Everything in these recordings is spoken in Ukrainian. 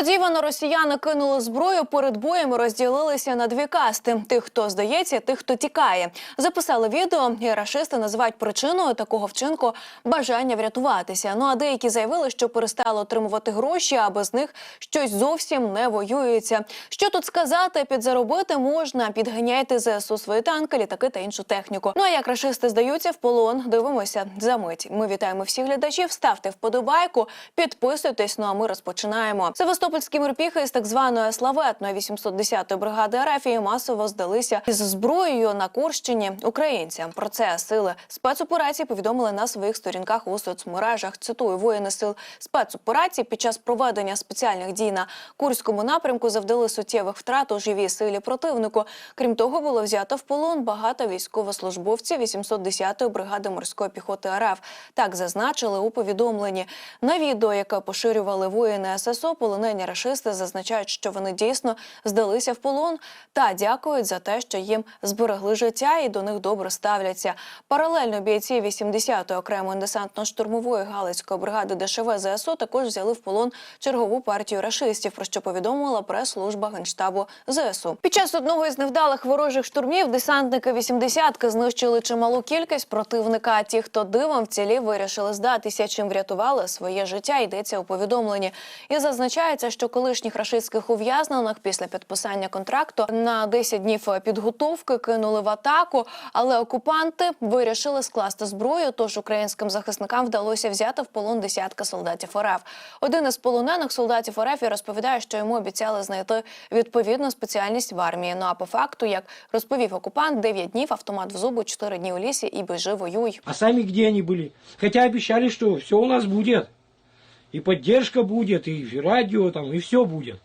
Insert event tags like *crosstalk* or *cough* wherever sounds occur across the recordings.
Друзі. Несподівано росіяни кинули зброю перед боєм і розділилися на дві касти: тих, хто здається, тих, хто тікає. Записали відео, і рашисти називають причиною такого вчинку бажання врятуватися. Ну а деякі заявили, що перестали отримувати гроші, а без них щось зовсім не воюється. Що тут сказати? Підзаробити можна, підганяйте ЗСУ свої танки, літаки та іншу техніку. Ну а як рашисти здаються в полон, дивимося за мить. Ми вітаємо всіх глядачів. Ставте вподобайку, підписуйтесь. Ну а ми розпочинаємо. Севастопольські морпіхи з так званої славетної 810-ї бригади Арафії масово здалися із зброєю на Курщині українцям. Про це сили спецоперації повідомили на своїх сторінках у соцмережах. Цитую воїни сил спецоперації під час проведення спеціальних дій на Курському напрямку завдали суттєвих втрат у живій силі противнику. Крім того, було взято в полон багато військовослужбовців 810-ї бригади морської піхоти РФ. Так зазначили у повідомленні. На відео, яке поширювали воїни ССО, полонені рашисти зазначають, що вони дійсно здалися в полон та дякують за те, що їм зберегли життя і до них добре ставляться. Паралельно бійці 80-ї окремої десантно-штурмової галицької бригади ДШВ ЗСУ також взяли в полон чергову партію рашистів, про що повідомила прес-служба генштабу ЗСУ. Під час одного із невдалих ворожих штурмів десантники 80-ки знищили чималу кількість противника. Ті, хто дивом вцілів, вирішили здатися, чим врятували своє життя. Йдеться у повідомленні. І зазначається, що колишніх рашистських ув'язнених після підписання контракту на 10 днів підготовки кинули в атаку, але окупанти вирішили скласти зброю. Тож українським захисникам вдалося взяти в полон десятка солдатів РФ. Один із полонених солдатів РФ і розповідає, що йому обіцяли знайти відповідну спеціальність в армії. Ну а по факту, як розповів окупант, 9 днів автомат в зубу, 4 дні у лісі і біжи воюй. А сами где они были? Хотя обещали, что все у нас будет. И поддержка будет, и радио там, и все будет.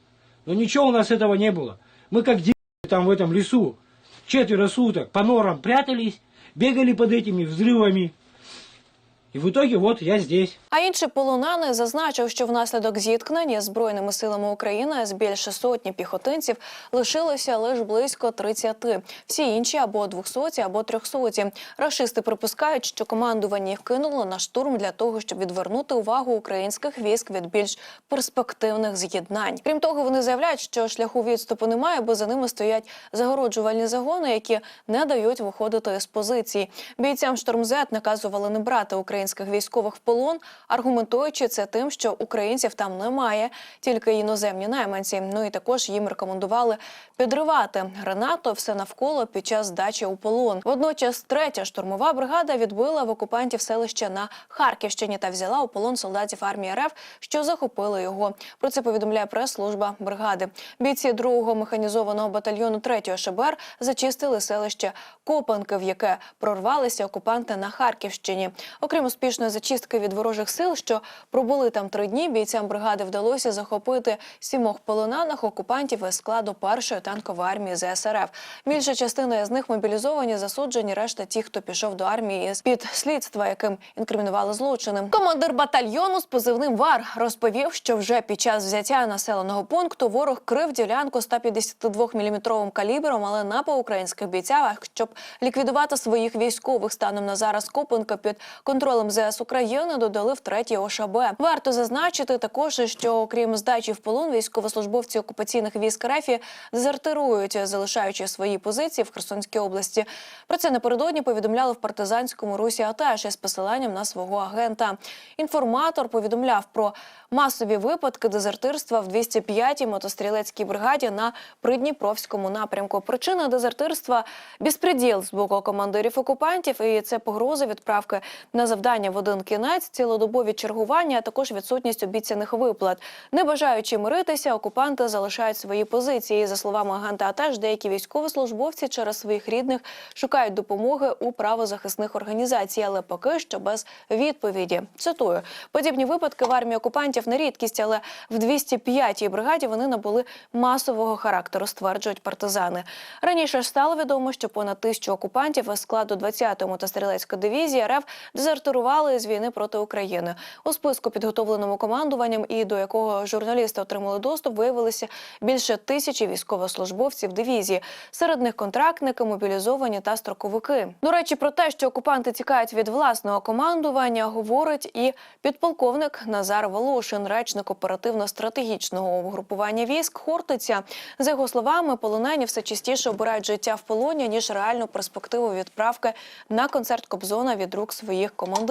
Но ничего у нас этого не было. Мы как дети там в этом лесу, четверо суток по норам прятались, бегали под этими взрывами. И в итоге вот я здесь. А інший полонений зазначив, що внаслідок зіткнення збройними силами України з більше сотні піхотинців лишилося лише близько 30. Всі інші або 200, або 300. Рашисти припускають, що командування їх кинуло на штурм для того, щоб відвернути увагу українських військ від більш перспективних з'єднань. Крім того, вони заявляють, що шляху відступу немає, бо за ними стоять загороджувальні загони, які не дають виходити з позицій. Бійцям штормзет наказували не брати українських військових в полон, аргументуючи це тим, що українців там немає, тільки іноземні найманці. Ну і також їм рекомендували підривати гранату все навколо під час здачі у полон. Водночас, третя штурмова бригада відбила в окупантів селище на Харківщині та взяла у полон солдатів армії РФ, що захопили його. Про це повідомляє прес-служба бригади. Бійці другого механізованого батальйону 3-го ШБР зачистили селище Копанки, в яке прорвалися окупанти на Харківщині. Окрім успішної зачистки від ворожих сил, що пробули там три дні, бійцям бригади вдалося захопити сімох полонених окупантів із складу першої танкової армії ЗСРФ. Більша частина з них мобілізовані, засуджені. Решта ті, хто пішов до армії з під слідства, яким інкримінували злочини. Командир батальйону з позивним ВАР розповів, що вже під час взяття населеного пункту ворог крив ділянку 152 мм калібром, але не по українських бійцях, щоб ліквідувати своїх військових станом на зараз Копенка під контролем ЗС України додали в третій ОШБ. Варто зазначити також, що окрім здачі в полон, військовослужбовці окупаційних військ РФ дезертирують, залишаючи свої позиції в Херсонській області. Про це напередодні повідомляли в партизанському русі АТЕШ із посиланням на свого агента. Інформатор повідомляв про масові випадки дезертирства в 205-й мотострілецькій бригаді на Придніпровському напрямку. Причина дезертирства безпреділ з боку командирів окупантів, і це погрози відправки на завдання в один кінець, цілодобові чергування, а також відсутність обіцяних виплат. Не бажаючи миритися, окупанти залишають свої позиції. За словами агента АТЕШ, деякі військовослужбовці через своїх рідних шукають допомоги у правозахисних організацій, але поки що без відповіді. Цитую, подібні випадки в армії окупантів не рідкість, але в 205-й бригаді вони набули масового характеру, стверджують партизани. Раніше стало відомо, що понад тисячу окупантів із складу 20-ї мотострілецької дивізії РФ дезертирують дезертирували з війни проти України. У списку, підготовленому командуванням, і до якого журналісти отримали доступ, виявилися більше тисячі військовослужбовців дивізії. Серед них контрактники, мобілізовані та строковики. До речі, про те, що окупанти тікають від власного командування, говорить і підполковник Назар Волошин, речник оперативно-стратегічного угрупування військ Хортиця. За його словами, полонені все частіше обирають життя в полоні ніж реальну перспективу відправки на концерт Кобзона від рук своїх командирів.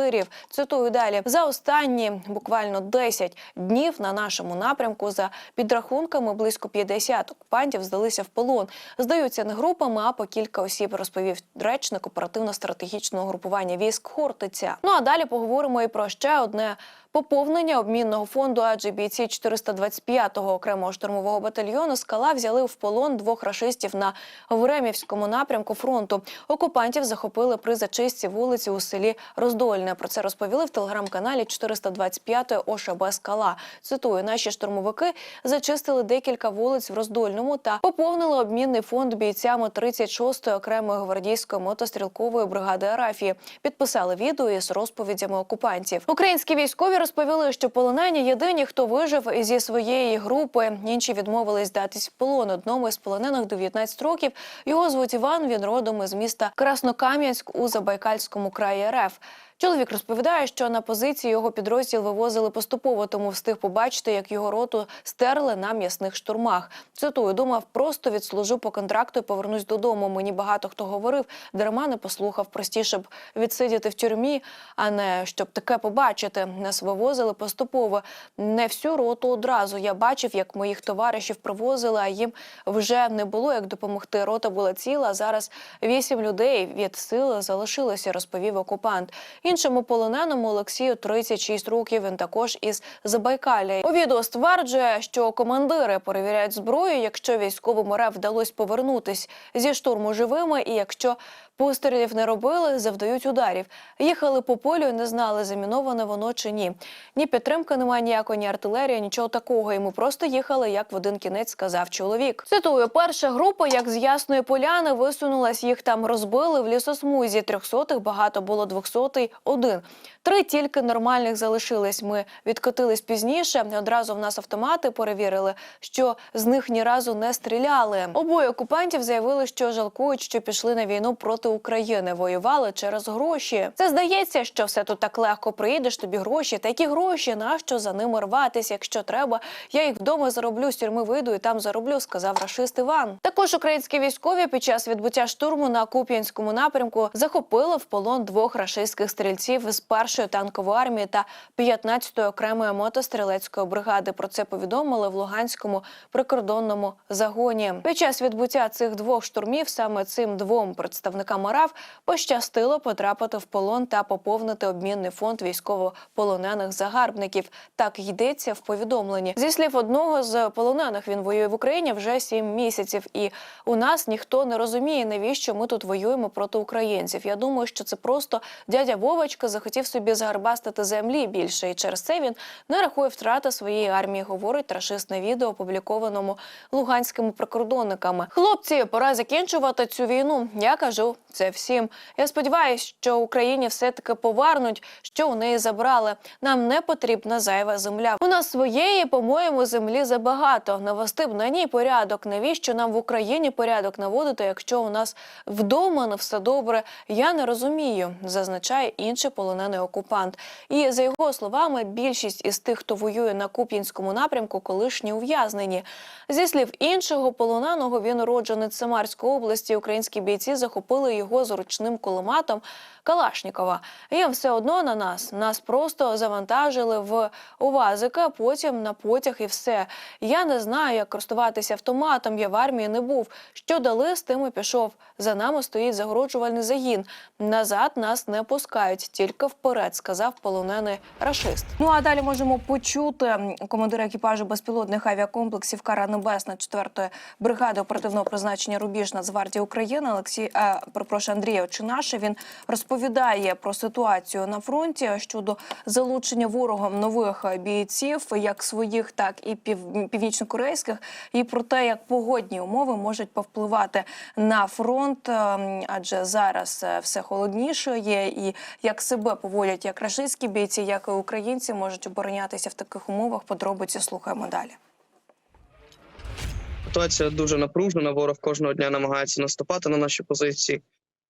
Цитую далі за останні буквально 10 днів на нашому напрямку за підрахунками близько 50 окупантів здалися в полон. Здаються не групами, а по кілька осіб, розповів речник оперативно-стратегічного групування військ Хортиця. Ну а далі поговоримо і про ще одне. Поповнення обмінного фонду, адже бійці 425-го окремого штурмового батальйону скала взяли в полон двох рашистів на Времівському напрямку фронту. Окупантів захопили при зачистці вулиці у селі Роздольне. Про це розповіли в телеграм-каналі 425-ї ОШБ Скала. Цитую, наші штурмовики зачистили декілька вулиць в Роздольному та поповнили обмінний фонд бійцями 36-ї окремої гвардійської мотострілкової бригади Арафії. Підписали відео із розповідями окупантів. Українські військові розповіли, що полонені єдині, хто вижив зі своєї групи. Інші відмовились здатись в полон. Одному із полонених 19 років. Його звуть Іван. Він родом із міста Краснокам'янськ у Забайкальському краї РФ. Чоловік розповідає, що на позиції його підрозділ вивозили поступово, тому встиг побачити, як його роту стерли на м'ясних штурмах. Цитую, думав, просто відслужу по контракту і повернусь додому. Мені багато хто говорив, дарма не послухав. Простіше б відсидіти в тюрмі, а не щоб таке побачити. Нас вивозили поступово. Не всю роту одразу. Я бачив, як моїх товаришів привозили, а їм вже не було як допомогти. Рота була ціла. Зараз вісім людей від сили залишилося, розповів окупант. Іншому полоненому Олексію 36 років. Він також із Забайкалія. У відео стверджує, що командири перевіряють зброю, якщо військовому РФ вдалося повернутись зі штурму живими, і якщо пострілів не робили, завдають ударів. Їхали по полю не знали, заміноване воно чи ні. Ні підтримки немає ніякої, ні артилерії, нічого такого. І ми просто їхали, як в один кінець сказав чоловік. Цитую, перша група, як з Ясної Поляни, висунулась, їх там розбили в лісосмузі. Трьохсотих багато було двохсотий один. Три тільки нормальних залишились. Ми відкотились пізніше. Одразу в нас автомати перевірили, що з них ні разу не стріляли. Обоє окупантів заявили, що жалкують, що пішли на війну проти України. Воювали через гроші. Це здається, що все тут так легко приїдеш. Тобі гроші. Такі гроші, нащо за ними рватись? Якщо треба, я їх вдома зароблю, з тюрми вийду і там зароблю, сказав рашист Іван. Також українські військові під час відбуття штурму на Куп'янському напрямку захопили в полон двох рашистських стрільців з першої танкової армії та 15-ї окремої мотострілецької бригади. Про це повідомили в Луганському прикордонному загоні. Під час відбуття цих двох штурмів саме цим двом представникам АРАВ пощастило потрапити в полон та поповнити обмінний фонд військовополонених загарбників. Так йдеться в повідомленні. Зі слів одного з полонених, він воює в Україні вже сім місяців, і у нас ніхто не розуміє, навіщо ми тут воюємо проти українців. Я думаю, що це просто дядя Вовочка захотів собі загарбастити землі більше, і через це він не рахує втрати своєї армії. Говорить рашист на відео, опублікованому луганськими прикордонниками. Хлопці, пора закінчувати цю війну. Я кажу це всім. Я сподіваюся, що Україні все таки повернуть, що у неї забрали. Нам не потрібна зайва земля. У нас своєї, по-моєму, землі забагато. Навести б на ній порядок. Навіщо нам в Україні порядок наводити, якщо у нас вдома не все добре? Я не розумію, зазначає інший полонений окупант. І за його словами, більшість із тих, хто воює на Куп'янському напрямку, колишні ув'язнені. Зі слів іншого полоненого, він уродженець Самарської області. Українські бійці захопили його з ручним кулематом Калашнікова. Їм все одно на нас. Нас просто завантажили в УВАЗика, потім на потяг і все. Я не знаю, як користуватися автоматом. Я в армії не був. Що дали, з тим і пішов. За нами стоїть загороджувальний загін. Назад нас не пускають, тільки вперед, сказав полонений рашист. Ну а далі можемо почути командира екіпажу безпілотних авіакомплексів Кара Небесна 4-ї бригади оперативного призначення Рубіж Нацгвардії України Олексій е, перепрошую, Андрія Чинаша. Він розповідає про ситуацію на фронті щодо залучення ворогом нових е, бійців, як своїх, так і пів, північнокорейських, і про те, як погодні умови можуть повпливати на фронт, е, адже зараз е, все холодніше є, і Як себе поводять як рашистські бійці, як і українці можуть оборонятися в таких умовах. Подробиці слухаємо далі. Ситуація дуже напружена. Ворог кожного дня намагається наступати на наші позиції.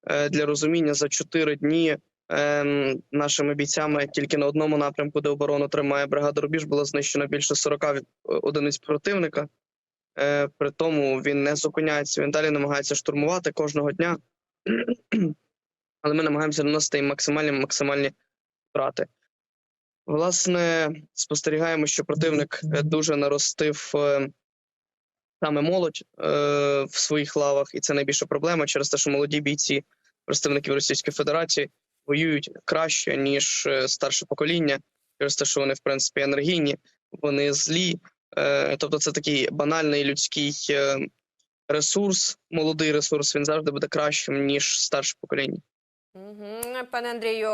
Е, Для розуміння за чотири дні ем, нашими бійцями тільки на одному напрямку, де оборону тримає бригада Рубіж, було знищено більше 40 від- одиниць противника. Е, При тому він не зупиняється. Він далі намагається штурмувати кожного дня. *clears throat* Але ми намагаємося наносити їм максимальні максимальні втрати. Власне, спостерігаємо, що противник е, дуже наростив. е, саме молодь е, в своїх лавах, і це найбільша проблема через те, що молоді бійці представників Російської Федерації воюють краще ніж старше покоління, через те, що вони в принципі енергійні, вони злі. Тобто, це такий банальний людський ресурс, молодий ресурс. Він завжди буде кращим ніж старше покоління. Пане Андрію,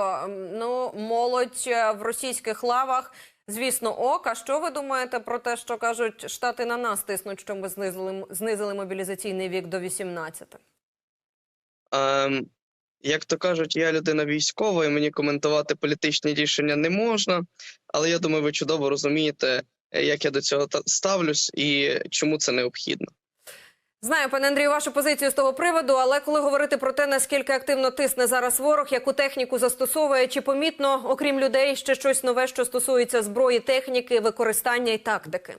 ну молодь е, в російських лавах, звісно, ок. А що ви думаєте про те, що кажуть, штати на нас тиснуть, що ми знизили знизили мобілізаційний вік до 18? Ем, як то кажуть, я людина військова, і мені коментувати політичні рішення не можна. Але я думаю, ви чудово розумієте, е, як я до цього та- ставлюсь і чому це необхідно. Знаю, пане Андрію, вашу позицію з того приводу, але коли говорити про те, наскільки активно тисне зараз ворог, яку техніку застосовує, чи помітно, окрім людей, ще щось нове, що стосується зброї, техніки, використання і тактики?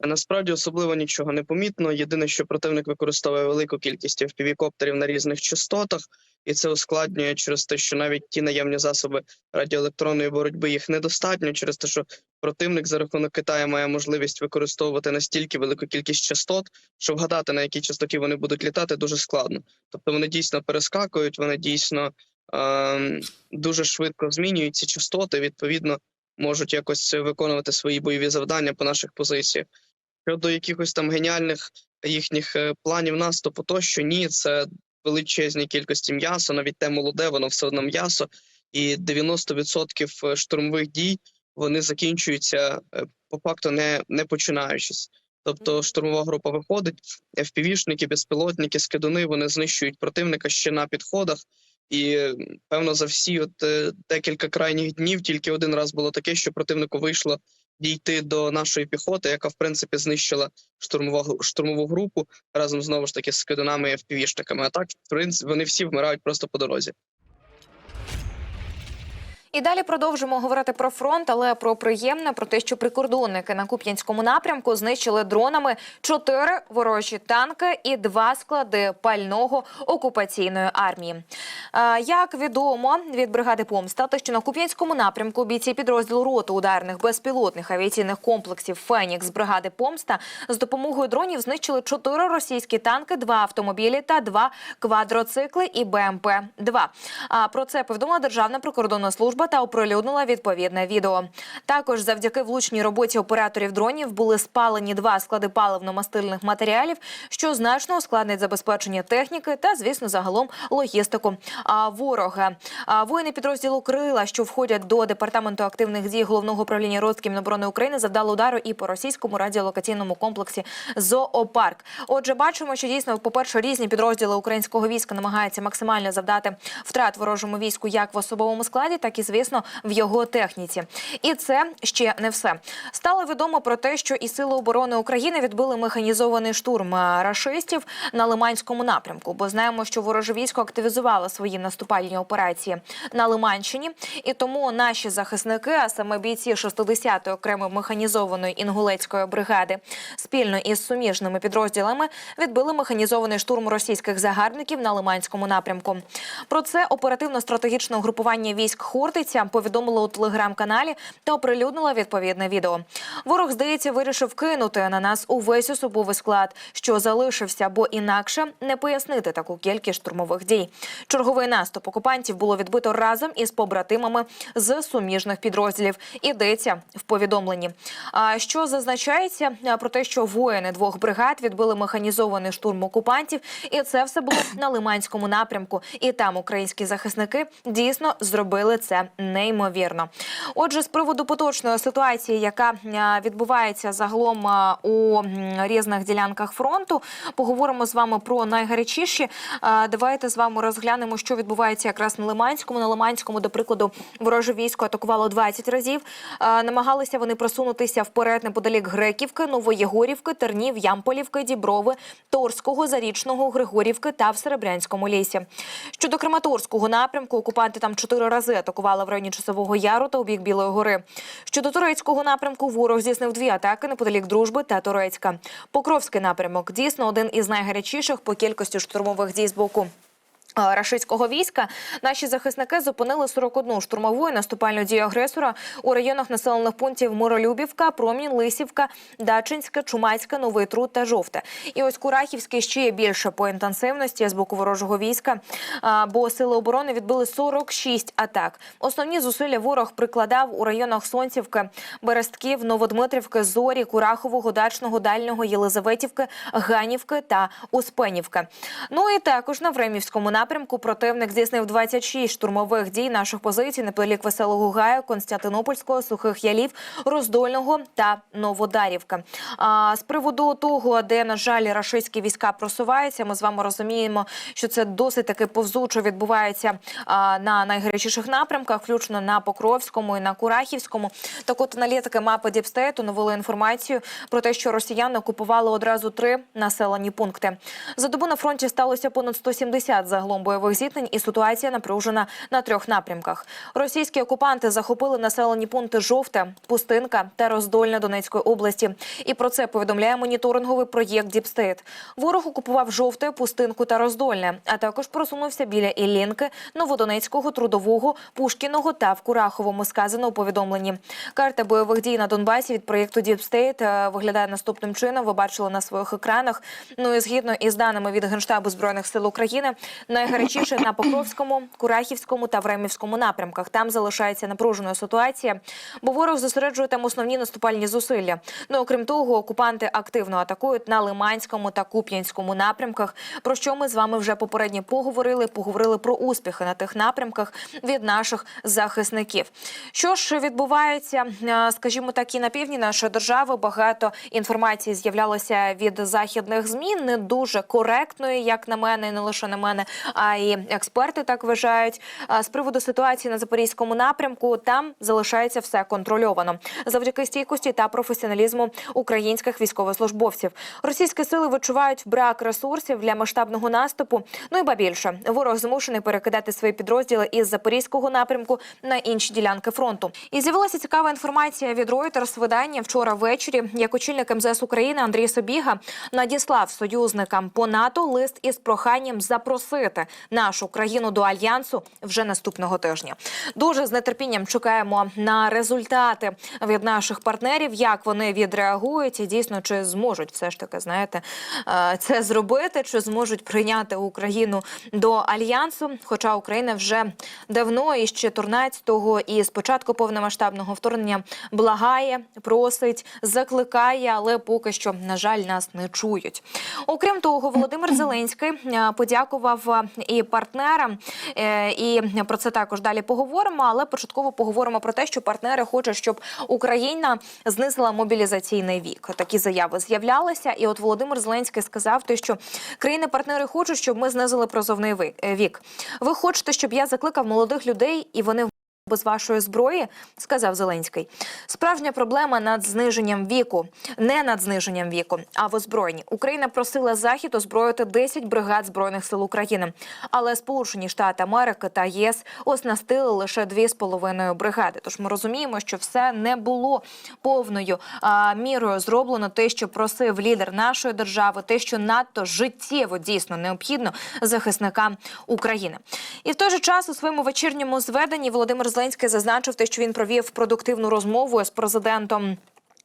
Насправді особливо нічого не помітно. Єдине, що противник використовує велику кількість FPV-коптерів на різних частотах, і це ускладнює через те, що навіть ті наявні засоби радіоелектронної боротьби їх недостатньо, через те, що противник за рахунок Китаю має можливість використовувати настільки велику кількість частот, що вгадати на якій частоті вони будуть літати, дуже складно. Тобто вони дійсно перескакують, вони дійсно ем, дуже швидко змінюють ці частоти. Відповідно, можуть якось виконувати свої бойові завдання по наших позиціях. Щодо якихось там геніальних їхніх е, планів наступу, то що ні, це величезні кількості м'яса, навіть те молоде, воно все одно м'ясо, і 90% штурмових дій вони закінчуються е, по факту не, не починаючись. Тобто штурмова група виходить, FPV-шники, безпілотники, скидуни, вони знищують противника ще на підходах. І певно за всі от е, декілька крайніх днів тільки один раз було таке, що противнику вийшло дійти до нашої піхоти, яка в принципі знищила штурмову штурмову групу разом знову ж таки з кидунами і FPV-шниками. А так, в принципі, вони всі вмирають просто по дорозі. І далі продовжимо говорити про фронт, але про приємне, про те, що прикордонники на Куп'янському напрямку знищили дронами чотири ворожі танки і два склади пального окупаційної армії. Е, Як відомо від бригади помста, те, що на Куп'янському напрямку бійці підрозділу роти ударних безпілотних авіаційних комплексів Фенікс бригади помста з допомогою дронів знищили чотири російські танки, два автомобілі та два квадроцикли і БМП 2 А про це повідомила Державна прикордонна служба та оприлюднила відповідне відео. Також завдяки влучній роботі операторів дронів були спалені два склади паливно-мастильних матеріалів, що значно ускладнить забезпечення техніки та, звісно, загалом логістику а, ворога. А, воїни підрозділу Крила, що входять до департаменту активних дій головного управління розвідки Міноборони України, завдали удару і по російському радіолокаційному комплексі Зоопарк. Отже, бачимо, що дійсно, по-перше, різні підрозділи українського війська намагаються максимально завдати втрат ворожому війську як в особовому складі, так і звісно в його техніці. І це ще не все. Стало відомо про те, що і сили оборони України відбили механізований штурм а, рашистів на Лиманському напрямку. Бо знаємо, що вороже військо активізувало свої наступальні операції на Лиманщині, і тому наші захисники, а саме бійці 60-ї окремої механізованої інгулецької бригади, спільно із суміжними підрозділами відбили механізований штурм російських загарбників на Лиманському напрямку. Про це оперативно-стратегічне угрупування військ Хортиця повідомило у телеграм-каналі та оприлюднило відповідне відео. Ворог, здається, вирішив кинути на нас увесь особовий склад, що залишився, бо інакше не пояснити таку кількість штурмових дій. Черговий наступ окупантів було відбито разом із побратимами з суміжних підрозділів. Ідеться в повідомленні. А що зазначається про те, що воїни двох бригад відбили механізований штурм окупантів, і це все було на Лиманському напрямку. І там українські захисники дійсно зробили це неймовірно. Отже, з приводу поточної ситуації, яка е, відбувається загалом е, у різних ділянках фронту, поговоримо з вами про найгарячіші. Е, Давайте з вами розглянемо, що відбувається якраз на Лиманському. На Лиманському, до прикладу, вороже військо атакувало 20 разів. Намагалися вони просунутися вперед неподалік Греківки, Новоєгорівки, Тернів, Ямполівки, Діброви, Торського, Зарічного, Григорівки та в Серебрянському лісі. Щодо Краматорського напрямку, окупанти там чотири рази атакували в районі Часового Яру та у бік Білої гори. Щодо турецького напрямку, ворог здійснив дві атаки неподалік Дружби та Турецька. Покровський напрямок дійсно один із найгарячіших по кількості штурмових дій з боку. Рашистського війська наші захисники зупинили 41 штурмову і наступальну дію агресора у районах населених пунктів Миролюбівка, Промінь, Лисівка, Дачинська, Чумацька, Новий Труд та Жовте. І ось Курахівський ще є більше по інтенсивності з боку ворожого війська, бо сили оборони відбили 46 атак. Основні зусилля ворог прикладав у районах Сонцівки, Берестків, Новодмитрівки, Зорі, Курахового, Дачного, Дальнього, Єлизаветівки, Ганівки та Успенівки. Ну і також на Времівському напрямку противник здійснив 26 штурмових дій наших позицій неподалік Веселого Гаю, Константинопольського, Сухих Ялів, Роздольного та Новодарівка. А з приводу того, де на жаль рашистські війська просуваються, ми з вами розуміємо, що це досить таки повзучо відбувається а, на найгарячіших напрямках, включно на Покровському і на Курахівському. Так от аналітики мапи Діпстейту навели інформацію про те, що росіяни окупували одразу три населені пункти. За добу на фронті сталося понад 170 загалом бойових зіткнень, і ситуація напружена на трьох напрямках. Російські окупанти захопили населені пункти Жовте, Пустинка та Роздольне Донецької області. І про це повідомляє моніторинговий проєкт Діпстейт. Ворог окупував жовте, пустинку та роздольне, а також просунувся біля Іллінки, Новодонецького, Трудового, Пушкіного та в Кураховому. Сказано у повідомленні. Карта бойових дій на Донбасі від проєкту Діпстейт виглядає наступним чином. Ви бачили на своїх екранах. Ну і згідно із даними від Генштабу збройних сил України, найгарячіше на Покровському, Курахівському та Времівському напрямках. Там залишається напружена ситуація, бо ворог зосереджує там основні наступальні зусилля. Ну окрім того, окупанти активно атакують на Лиманському та Куп'янському напрямках. Про що ми з вами вже попередньо поговорили. Поговорили про успіхи на тих напрямках від наших захисників. Що ж відбувається, е, скажімо так, і на півдні нашої держави багато інформації з'являлося від західних змі, не дуже коректної, як на мене, і не лише на мене, а й експерти так вважають. З приводу ситуації на запорізькому напрямку там залишається все контрольовано завдяки стійкості та професіоналізму українських військовослужбовців. Російські сили відчувають брак ресурсів для масштабного наступу. Ну і ба більше ворог змушений перекидати свої підрозділи із запорізького напрямку на інші ділянки фронту. І з'явилася цікава інформація від Reuters видання вчора ввечері. Як очільник МЗС України Андрій Собіга надіслав союзникам по НАТО лист із проханням запросити нашу країну до альянсу вже наступного тижня. Дуже з нетерпінням чекаємо на результати від наших партнерів, як вони відреагують і дійсно чи зможуть все ж таки знаєте е, це зробити, чи зможуть прийняти Україну до альянсу. Хоча Україна вже давно і ще 14-го і з початку повномасштабного вторгнення благає, просить, закликає, але поки що на жаль нас не чують. Окрім того, Володимир Зеленський е, подякував і партнерам, е, і про це також далі поговоримо. Але початково поговоримо про те, що партнери хочуть, щоб Україна знизила мобілізаційний вік. Такі заяви з'являлися. І от Володимир Зеленський сказав, те, що країни-партнери хочуть, щоб ми знизили прозовний е, вік. Ви хочете, щоб я закликав молодих людей, і вони без вашої зброї, сказав Зеленський. Справжня проблема над зниженням віку, не над зниженням віку, а в озброєнні. Україна просила захід озброїти 10 бригад збройних сил України, але Сполучені Штати Америки та ЄС оснастили лише 2,5 бригади. Тож ми розуміємо, що все не було повною а, мірою зроблено. Те, що просив лідер нашої держави, те, що надто життєво дійсно необхідно захисникам України. І в той же час у своєму вечірньому зведенні Володимир Зеленський зазначив те, що він провів продуктивну розмову з президентом.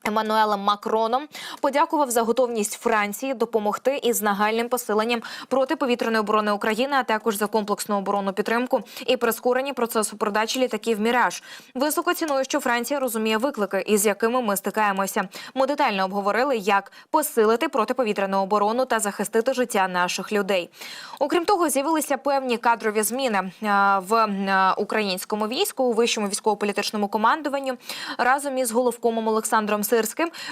Еммануелем Макроном подякував за готовність Франції допомогти із нагальним посиленням протиповітряної оборони України, а також за комплексну оборонну підтримку і прискорення процесу продачі літаків Міраж. Високо цінує, що Франція розуміє виклики, із якими ми стикаємося. Ми детально обговорили, як посилити протиповітряну оборону та захистити життя наших людей. Окрім того, з'явилися певні кадрові зміни в українському війську у вищому військово-політичному командуванні разом із головкомом Олександром Сирським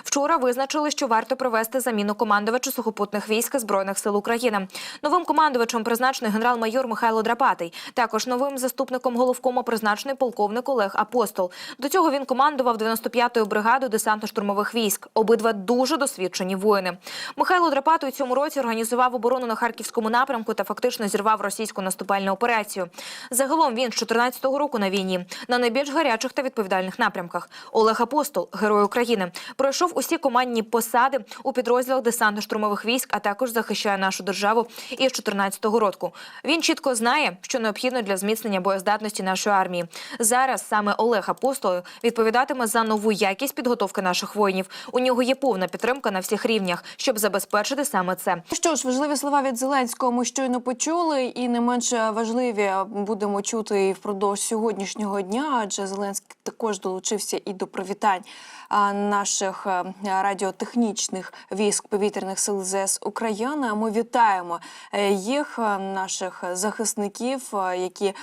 вчора визначили, що варто провести заміну командувача сухопутних військ збройних сил України. Новим командувачем призначений генерал-майор Михайло Драпатий. Також новим заступником головкома призначений полковник Олег Апостол. До цього він командував 95-ю бригадою десантно-штурмових військ. Обидва дуже досвідчені воїни. Михайло Драпатий у цьому році організував оборону на харківському напрямку та фактично зірвав російську наступальну операцію. Загалом він з 14-го року на війні на найбільш гарячих та відповідальних напрямках. Олег Апостол, герой України, пройшов усі командні посади у підрозділах десантно-штурмових військ, а також захищає нашу державу із 14-го року. Він чітко знає, що необхідно для зміцнення боєздатності нашої армії. Зараз саме Олег Апостол відповідатиме за нову якість підготовки наших воїнів. У нього є повна підтримка на всіх рівнях, щоб забезпечити саме це. Що ж, важливі слова від Зеленського ми щойно почули, і не менше важливі будемо чути і впродовж сьогоднішнього дня, адже Зеленський також долучився і до привітань а, наших е, радіотехнічних військ повітряних сил ЗС України. Ми вітаємо е, їх, е, наших захисників, які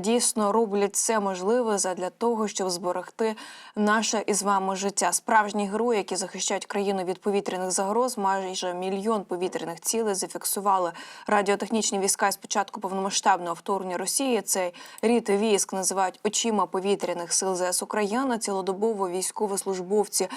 дійсно роблять все можливе задля того, щоб зберегти наше із вами життя. Справжні герої, які захищають країну від повітряних загроз, майже мільйон повітряних цілей зафіксували радіотехнічні війська з початку повномасштабного вторгнення Росії. Цей рід військ називають очима повітряних сил ЗС України. Цілодобово військовослужбовці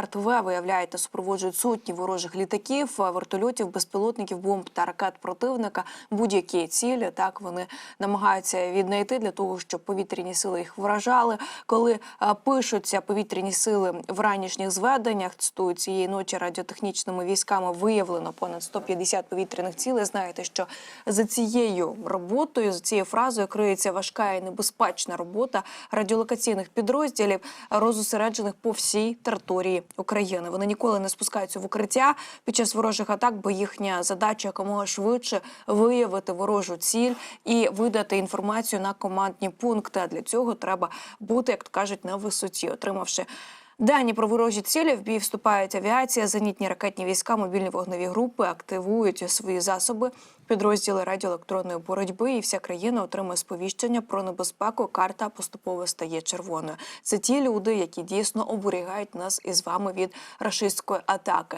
РТВ виявляють та супроводжують сотні ворожих літаків, вертольотів, безпілотників, бомб та ракет противника. Будь-які цілі так вони намагаються віднайти для того, щоб повітряні сили їх вражали. Коли пишуться повітряні сили в ранішніх зведеннях, цитую цієї ночі радіотехнічними військами виявлено понад 150 повітряних цілей. Знаєте, що за цією роботою, за цією фразою криється важка і небезпечна робота радіолокаційних підрозділів, розосереджених по всій території України. Вони ніколи не спускаються в укриття під час ворожих атак, бо їхня задача якомога швидше виявити ворожу ціль і видати інформацію на командні пункти. А для цього треба бути, як то кажуть, на висоті, отримавши. Дані про ворожі цілі в бій вступають авіація, зенітні ракетні війська, мобільні вогневі групи активують свої засоби, підрозділи радіоелектронної боротьби, і вся країна отримує сповіщення про небезпеку. Карта поступово стає червоною. Це ті люди, які дійсно оберігають нас із вами від рашистської атаки.